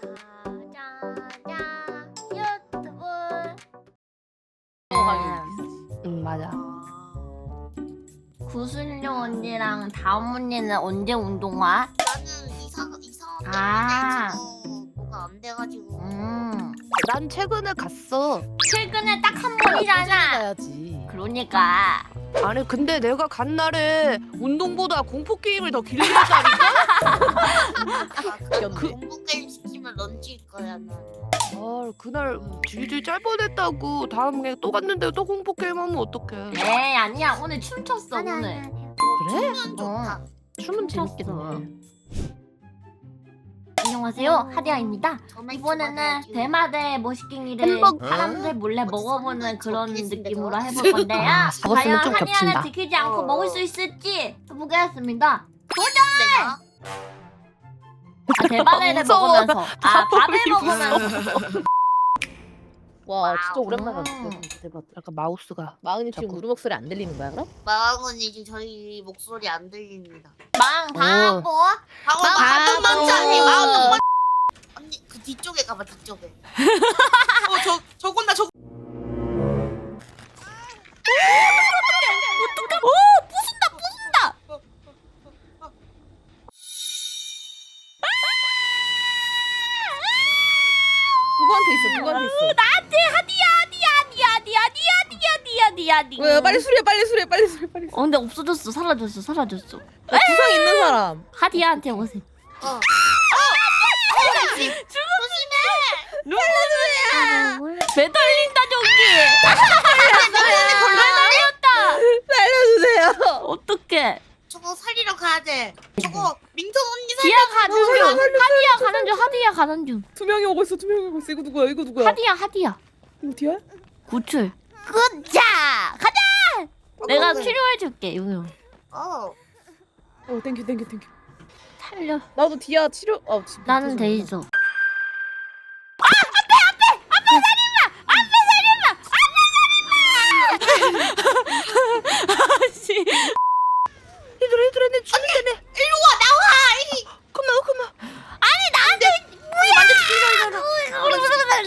짜자자 유튜브 응 맞아. 구슬룡 언니랑 다음 언니는 언제 운동화? 나는 이사 이사 아. 지금 뭐가 안 돼가지고 음 난 최근에 갔어. 최근에 딱 한 번이잖아 가야지. 그러니까 아니 근데 내가 간 날에 운동보다 공포 게임을 더 길게 했다니까. 아, 그 그- 공부 게임 런칠 거야 난. 아 그날 질질 짤 뻔했다고 다음에 또 갔는데 또 공포 게임 하면 어떡해? 에이 아니야 오늘 춤췄어 오늘 그래? 춤은 좋다. 춤은 췄어. 재밌겠네. 안녕하세요 하디아입니다 이번에는. 대마대 햄버거? 사람들 몰래 먹어보는 그런 느낌으로 저거. 해볼 건데요 아, 먹었으면 과연 좀 겹친다. 지키지 않고 어. 먹을 수 있을지 해보겠습니다 내가 아, 무서워. 먹으면서 아 밥을. 먹으면서 와 진짜 오랜만에 음. 봤어. 대박. 약간 마우스가 마흔이 지금 자꾸- 우리 목소리 안 들리는 거야 그럼? 마왕은 이제 저희 목소리 안 들립니다. 망 바보 방금 마왕 마음 바보. 많지 마음 언니 그 뒤쪽에 가봐 뒤쪽에. 어 저 저건 저 누구한테 있어? 누구한테 있어? 어, 나한테! 하디야 하디야 하디야 하디야 하디야 하디야 하디야 왜 빨리 수리해 빨리 수리해 빨리 수리해 빨리 수리해. 어 근데 없어졌어. 사라졌어 사라졌어. 나 부상 있는 사람. 하디야한테 오세요. 매달린다 저기 매달렸다! 살려주세요. 어떡해? 저거 살리러 가야 돼. 저거 민턴 언니 디야 살려. 가는 중 하디야 가는 중 하디야 가는 중 두 명이 오고 있어 두 명이 오고 있어 이거 누구야 이거 누구야? 하디야 하디야 이거 뒤야? 구출 굿자 가자 내가 어, 치료해줄게 용용 어. 어 땡큐 땡큐 땡큐. 살려 나도 뒤야 치료. 어 지금 나는 못해서 그런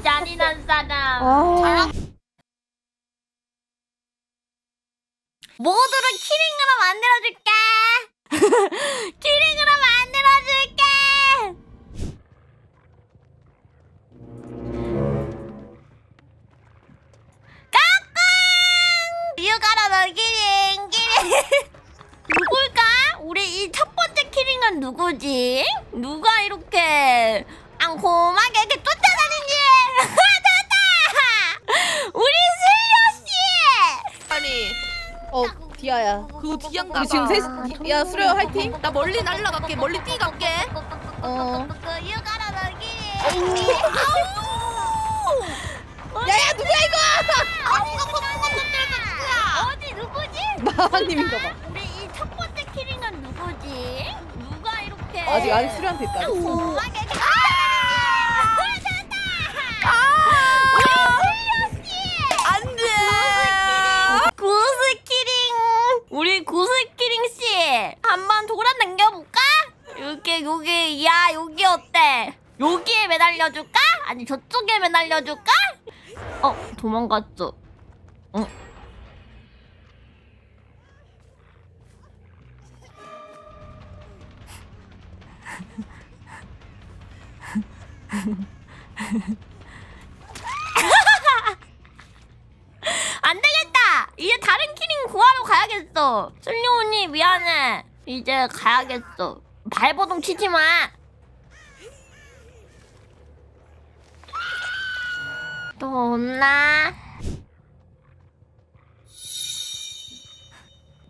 아, 잔인한 사람. 아. 모두를 키링으로 만들어줄게. 키링으로 만들어줄게. 깡깡! 유가라 너 키링 키링. 누굴까? 우리 이 첫 번째 키링은 누구지? 누가 이렇게 앙콤하게 이렇게 쫓아다니지? 찾았다! 우리 슬려 씨! 아니 어 디아야. 그거 디안가 우리 지금 셋. 아, 디- 야 수려 화이팅. 나 멀리 날라갈게 멀리 뛰갈게. 어. 유가라 너 키링. 야야 누구야 이거? 어디 누구지? 마왕님인가 봐. 우리 이첫 번째 키링은 누구지? 누가 이렇게 아직 아직 수려한테 있다. 매달려 줄까? 아니 저쪽에 매달려 줄까? 어 도망갔어. 어. 안 되겠다. 이제 다른 키링 구하러 가야겠어. 슬리 언니 미안해. 이제 가야겠어. 발버둥 치지 마. 또 없나?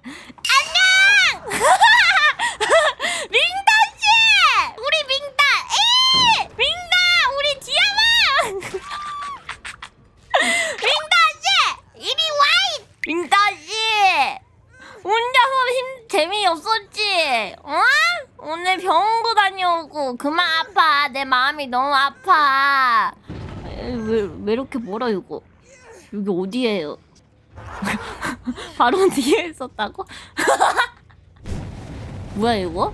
안녕! 링단 씨! 우리 링단! 에이! 우리 지아마! 링단 이리 와! 링단 씨! 혼자서 재미없었지? 어? 오늘 병원도 다녀오고 그만 아파. 내 마음이 너무 아파. 왜, 왜 이렇게 멀어 이거 여기 어디예요 바로 뒤에 있었다고? 뭐야 이거?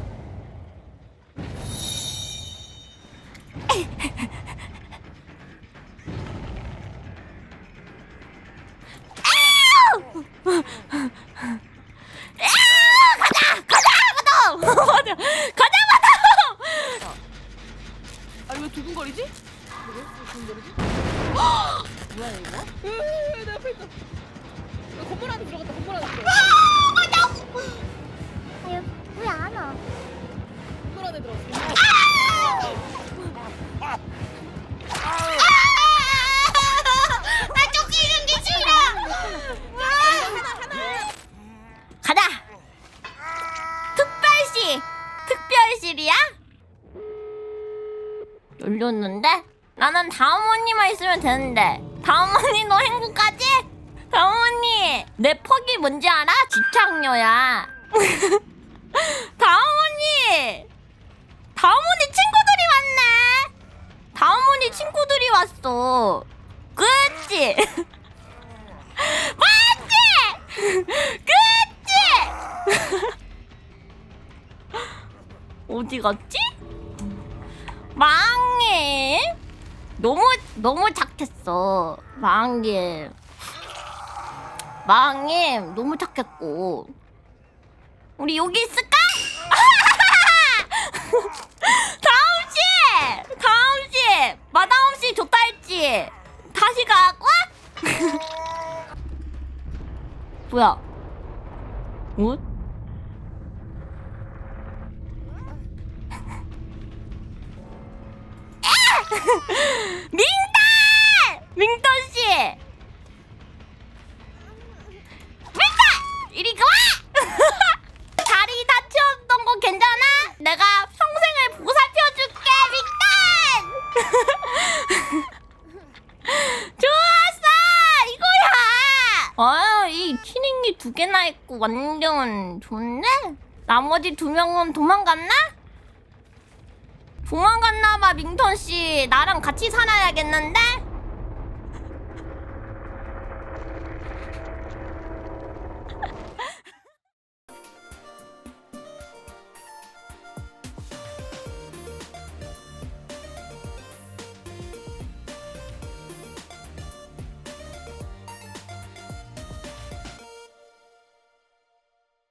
열렸는데? 나는 다음 언니만 있으면 되는데. 다음 언니도 행복하지? 다음 언니. 내 퍽이 뭔지 알아? 집착녀야. 다음 언니. 다음 언니 친구들이 왔네. 다음 언니 친구들이 왔어. 그치? 맞지? 그치? 어디 갔지? 망해. 너무 너무 착했어. 망해. 망해. 너무 착했고. 우리 여기 있을까? 다음 씨! 다음 씨! 마다움 씨 좋다 했지? 다시 가고? 뭐야? 뭐? 다리 다쳤던 거 괜찮아? 내가 평생을 보살펴줄게, 민단! 좋았어! 이거야! 아유, 이 키링이 두 개나 있고 완전 좋네? 나머지 두 명은 도망갔나? 도망갔나봐, 민턴씨. 나랑 같이 살아야겠는데?